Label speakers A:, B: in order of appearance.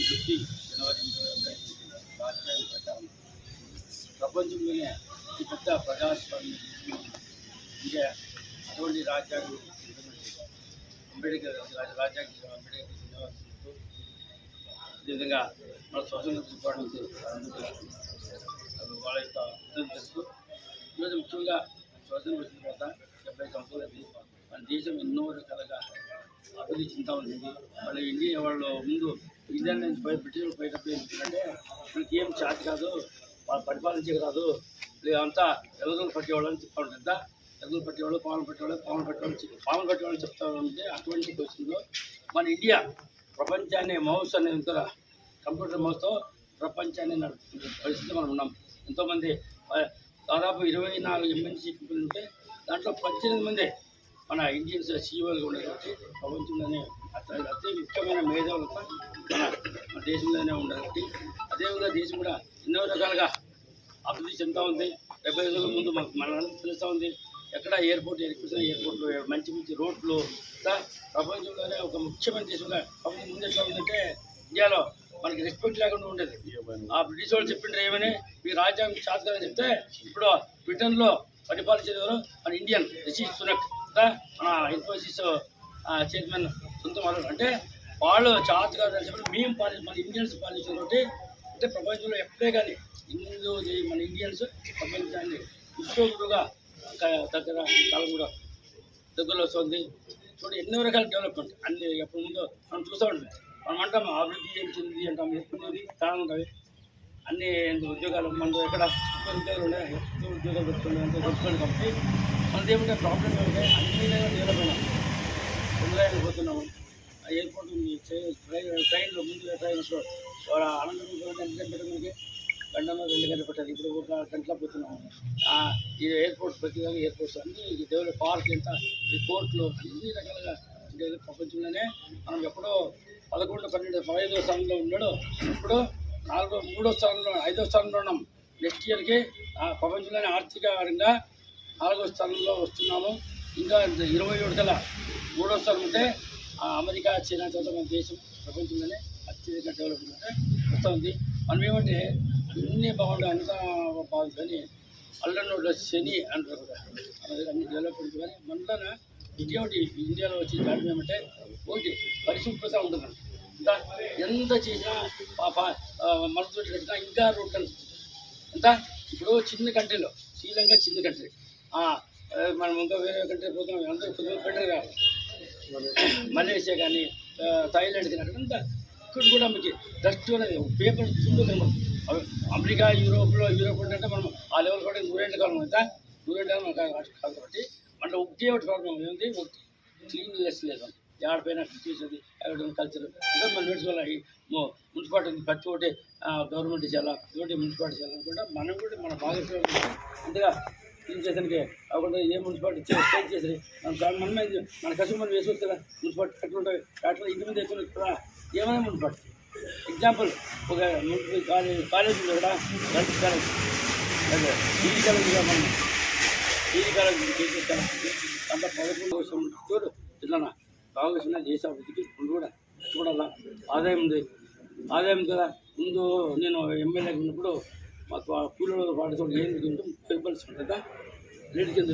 A: Fifty జనవరి ఇరవై ప్రచారం ప్రపంచంలోనే అతిపెద్ద ప్రజాస్వామ్య ఇండియా అటువంటి రాజ్యాంగం implement చేశారు. అంబేద్కర్ రాజ- రాజ్యాంగ అంబేద్కర్ శ్రీనివాసరావు మన స్వతంత్ర పోరాటం వాళ్ళ యొక్క ఇతరులు తెలుసు ఈరోజు ముఖ్యంగా స్వతంత్రం వచ్చిన తర్వాత డెబ్బై సంవత్సరాలకి మన దేశం ఎన్నో రకాలుగా అభివృద్ధి చెందుతా ఉంది వాళ్ళు ఇండియా వాళ్ళు ముందు ఇండియా నుంచి బయట బ్రిటిష్ పోయేటప్పుడు ఏంటంటే మనకి ఏం చేత కాదు వాళ్ళు పరిపాలించరాదు లేదంతా ఎలుగులు పట్టేవాళ్ళని అని చెప్తా ఉంటుంది ఎలుగులు పట్టేవాళ్ళు పాలన పట్టేవాళ్ళు పాలన పట్టేవాళ్ళు చెప్- పాలన పట్టేవాళ్ళు చెప్తా ఉంటే అటువంటి క్వశ్చన్లో మన ఇండియా ప్రపంచాన్ని మౌస్ అనే ఇంత కంప్యూటర్ మౌస్తో ప్రపంచాన్ని నడుపుతున్న పరిస్థితి మనం ఉన్నాం. ఎంతోమంది దాదాపు ఇరవై నాలుగు ఎంఎన్సీ కంపెనీలు ఉంటే దాంట్లో పద్దెనిమిది మంది మన ఇండియన్స్ సీఈఓలుగా ఉండే కాబట్టి ప్రపంచంలోనే అతి అతి ముఖ్యమైన మేధావులతో మన దేశంలోనే కాబట్టి అదేవిధంగా దేశం కూడా ఎన్నో రకాలుగా అభివృద్ధి చెందుతూ ఉంది. డెబ్బై రోజుల ముందు మనకు మన తెలుస్తూ ఉంది. ఎక్కడ ఎయిర్పోర్ట్ ఎక్కించిన ఎయిర్పోర్ట్లు మంచి మంచి రోడ్లు ఇంకా ప్రపంచంలోనే ఒక ముఖ్యమైన దేశంగా ప్రపంచం ముందు ఎట్లా ఉందంటే ఇండియాలో మనకి రెస్పెక్ట్ లేకుండా ఉండేది. ఆ బ్రిటిష్ వాళ్ళు చెప్పిండ్రు ఏమని? మీ రాజ్యాంగం శాస్త్రం చెప్తే ఇప్పుడు బ్రిటన్లో పరిపాలించేది ఎవరు? మన ఇండియన్ రిషి సునక్. మన ఇన్ఫోసిస్ చైర్మన్ సొంత వాళ్ళు. అంటే వాళ్ళు చాత్ కాదు చెప్పి మేము పాలి మన ఇండియన్స్ పాలించిన కాబట్టి అంటే ప్రపంచంలో ఎప్పుడే కానీ హిందూ మన ఇండియన్స్ ప్రపంచాన్ని విశ్వగురుగా దగ్గర కూడా దగ్గరలో వస్తుంది. చూడండి ఎన్నో రకాల డెవలప్మెంట్. అన్ని ఎప్పుడు ముందు మనం చూస్తూ ఉంటాం. మనం అంటాం అభివృద్ధి చెందింది అంటాం. ఎప్పుడు చాలా ఉంటుంది. అన్ని ఉద్యోగాలు మనం ఎక్కడ ఉద్యోగాలు ఉన్నాయి ఎక్కువ ఉద్యోగాలు పెట్టుకునే అంత పెట్టుకోండి కాబట్టి మనది ఏమంటే ప్రాబ్లం ఏమంటే అన్ని డెవలప్ అయినా. తొందరగా పోతున్నాము. ఆ ఎయిర్పోర్ట్ ట్రైన్ ట్రైన్లో ముందుగా ట్రైన్లో వాళ్ళ అనంతపురం ఎంత మనకి? గంటలో రెండు గంటలు పెట్టారు ఇప్పుడు ఒక గంటల పోతున్నాము. ఈ ఎయిర్పోర్ట్ ప్రతి ఎయిర్పోర్ట్స్ అన్ని డెవలప్ పార్క్ ఎంత ఈ కోర్టులు అన్ని రకాలుగా అంటే ప్రపంచంలోనే మనం ఎప్పుడో పదకొండు పన్నెండు పదహైదో స్థానంలో ఉన్నాడు ఇప్పుడు నాలుగో మూడో స్థానంలో ఐదో స్థానంలో ఉన్నాం. నెక్స్ట్ ఇయర్కి ఆ, ప్రపంచంలోనే ఆర్థికంగా నాలుగో స్థానంలో వస్తున్నాము. ఇంకా ఇరవై ఏడు కల్లా మూడో స్థానం అంటే ఆ, అమెరికా చైనా చోట మన దేశం ప్రపంచంలోనే అత్యధిక డెవలప్మెంట్ వస్తూ ఉంది. మనం ఏమంటే అన్నీ బాగుంటాయి అంతా బాగుంది కానీ అల్లనోడ శని అంటారు కదా అన్ని డెవలప్మెంట్ కానీ మనలోన ఇటువంటి ఇండియాలో వచ్చి కారణం ఏమంటే ఒకటి పరిశుభ్రత ఉంటుంది ఎంత చేసినా మనతో కట్టినా ఇంకా రోడ్ కనిపిస్తుంది ఎంత ఇప్పుడు చిన్న కంట్రీలో శ్రీలంక చిన్న కంట్రీ మనం ఇంకా వేరే కంట్రీ పోతున్నాం అందరూ కొద్దిగా బెటర్ కావాలి మలేషియా కానీ థాయిలాండ్ కానీ అంతా ఇక్కడ కూడా మనకి డస్ట్ అనేది పేపర్ చూడదు కనబడుతుంది అమెరికా యూరోప్లో యూరోప్ అంటే మనం ఆ లెవెల్ కూడా నూరేళ్ళు కాలం అంతా నూరేళ్ళు కాలం కాదు కాబట్టి మన ఒకటే ఒకటి ప్రాబ్లం ఏంది ఒకటి క్లీన్లెస్ లేదు. ఆడపైన చేసేది అక్కడ కల్చర్ ఇంకా మనం నేర్చుకోవాలి మున్సిపాలిటీ ఉంది, ప్రతి ఒక్కటి గవర్నమెంట్ చేయాలా ఒకటి మున్సిపాలిటీ మున్సిపాలిటీ చేయాలనుకుంటే మనం కూడా మన భాగస్వామ్యం అంతగా క్లీన్ చేసానికి అవ్వకుండా ఏ మున్సిపాలిటీ చేసి చేసి మన దాని మనమే మన కసు మనం వేసుకోవచ్చు కదా మున్సిపాలిటీ ఎట్లా ఉంటాయి. అట్లా ఇంటి మీద వేసుకోవచ్చు కదా ఏమైనా మున్సిపాలిటీ. ఎగ్జాంపుల్ ఒక మున్సిపల్ కాలేజ్ కాలేజ్ ఉంది కదా గర్ల్స్ కాలేజ్. అదే డిగ్రీ కాలేజ్ మనం డిగ్రీ కాలేజ్ చేసేస్తాను అంత పదకొండు కోసం చూడు ఇట్లా కాంగ్రెస్ దేశ అభివృద్ధికి ముందు కూడా చూడాలా. ఆదాయం ఉంది. ఆదాయం కదా. ముందు నేను ఎమ్మెల్యే ఉన్నప్పుడు మాకు కూలీల పాటితో ఏం ముప్పై రూపాయలు ఇస్తుంది కదా రేటు కింద